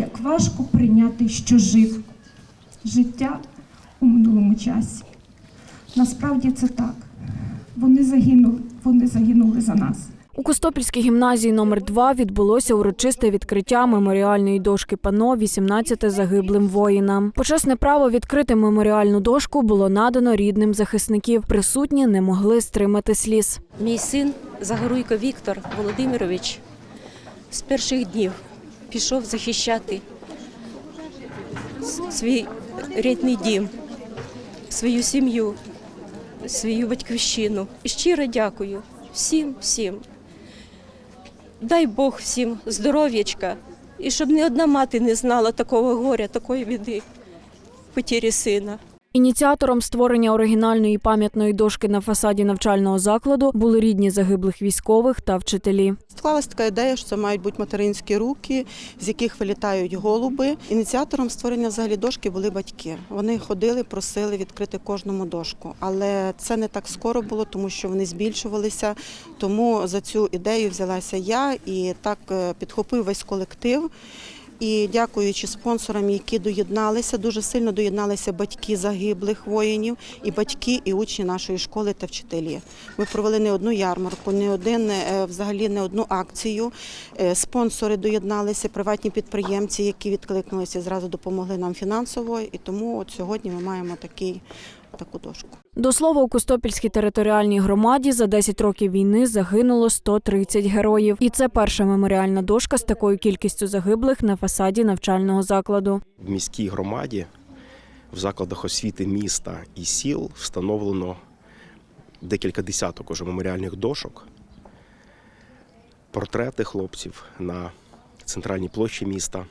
як важко прийняти, що жив життя у минулому часі. Насправді це так. Вони загинули, вони загинули за нас. У Костопільській гімназії номер 2 відбулося урочисте відкриття меморіальної дошки пано 18 загиблим воїнам. Почесне право відкрити меморіальну дошку було надано рідним захисників. Присутні не могли стримати сліз. Мій син Загоруйко Віктор Володимирович з перших днів пішов захищати свій рідний дім, свою сім'ю, свою батьківщину. І щиро дякую всім, всім. Дай Бог всім здоров'ячка, і щоб ні одна мати не знала такого горя, такої біди, потірі сина. Ініціатором створення оригінальної пам'ятної дошки на фасаді навчального закладу були рідні загиблих військових та вчителі. Склалась така ідея, що це мають бути материнські руки, з яких вилітають голуби. Ініціатором створення взагалі дошки були батьки. Вони ходили, просили відкрити кожному дошку. Але це не так скоро було, тому що вони збільшувалися. Тому за цю ідею взялася я і так е, підхопив весь колектив. І дякуючи спонсорам, які доєдналися, дуже сильно доєдналися батьки загиблих воїнів, і батьки, і учні нашої школи та вчителі. Ми провели не одну ярмарку, не один е, взагалі не одну акцію. Е, Спонсори доєдналися, приватні підприємці, які відкликнулися, зразу допомогли нам фінансово. І тому от сьогодні ми маємо такий, таку дошку. До слова, у Костопільській територіальній громаді за 10 років війни загинуло 130 героїв. І це перша меморіальна дошка з такою кількістю загиблих на фасаді навчального закладу. В міській громаді в закладах освіти міста і сіл встановлено декілька десяток уже меморіальних дошок. Портрети хлопців на центральній площі міста,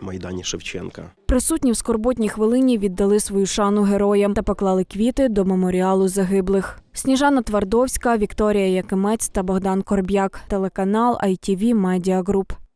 Майдані Шевченка. Присутні в скорботній хвилині віддали свою шану героям та поклали квіти до меморіалу загиблих. Сніжана Твардовська, Вікторія Якимець та Богдан Корб'як. Телеканал ITV Media Group.